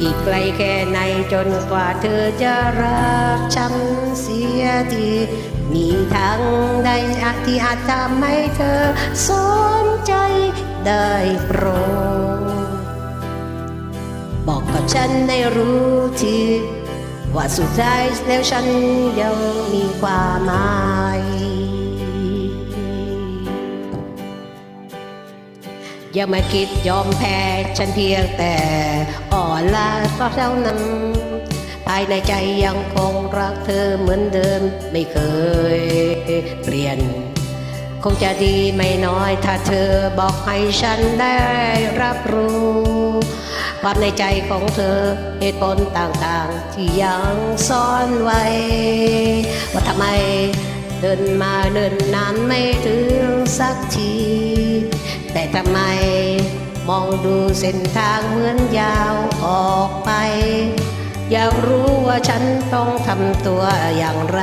อีกไกลแค่ไหนจนกว่าเธอจะรักฉันเสียทีมีทางใดที่อาจทำให้เธอสนใจได้โปรดบอกกับฉันได้รู้ทีว่าสุดท้ายแล้วฉันยังมีความหมาย อย่ามาคิดยอมแพ้ฉันเพียงแต่อ่อนล้าก็เท่านั้น ภายในใจยังคงรักเธอเหมือนเดิมไม่เคยเปลี่ยน คงจะดีไม่น้อยถ้าเธอบอกให้ฉันได้รับรู้ ความในใจของเธอเหตุผลต่างๆ ที่ยังซ่อนไว้ ว่าทำไมเดินมาเดินนานไม่ถึงสักที ทำไม มองดูเส้นทางเหมือนยาวออกไป อยากรู้ว่าฉันต้องทำตัวอย่างไร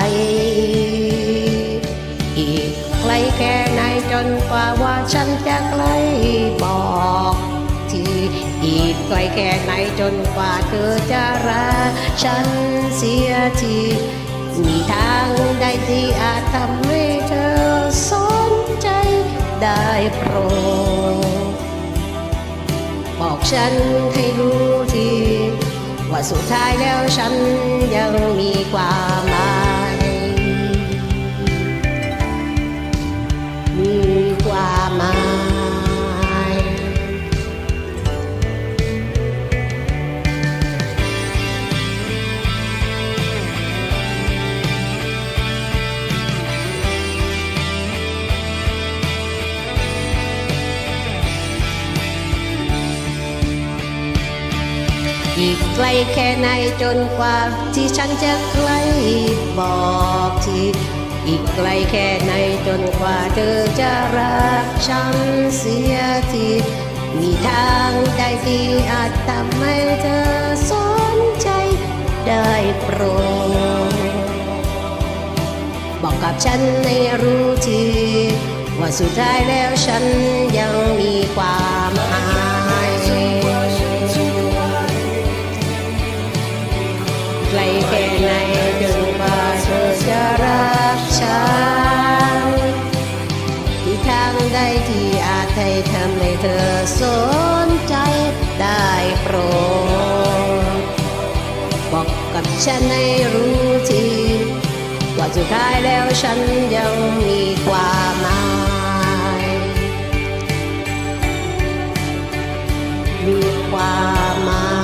อีกไกลแค่ไหนจนกว่าว่าฉันจะใกล้บอกทีอีกไกลแค่ไหนจนกว่าเธอจะรักฉันเสียทีมีทางใดที่อาจทำให้เธอส ได้โปรดบอกฉันให้รู้ที ว่าสุดท้ายแล้วฉันยังมีความ อีกไกลแค่ไหนจนกว่าที่ฉันจะใกล้บอกทีอีกไกลแค่ไหนจนกว่าเธอจะรักฉันเสียทีมีทางใดที่อาจทำให้เธอสนใจได้โปรดบอกกับฉันให้รู้ทีว่าสุดท้ายแล้วฉัน สนใจได้โปรดบอกกับฉันให้รู้ทีว่าสุดท้ายแล้วฉันยังมีความหมายมีความหมาย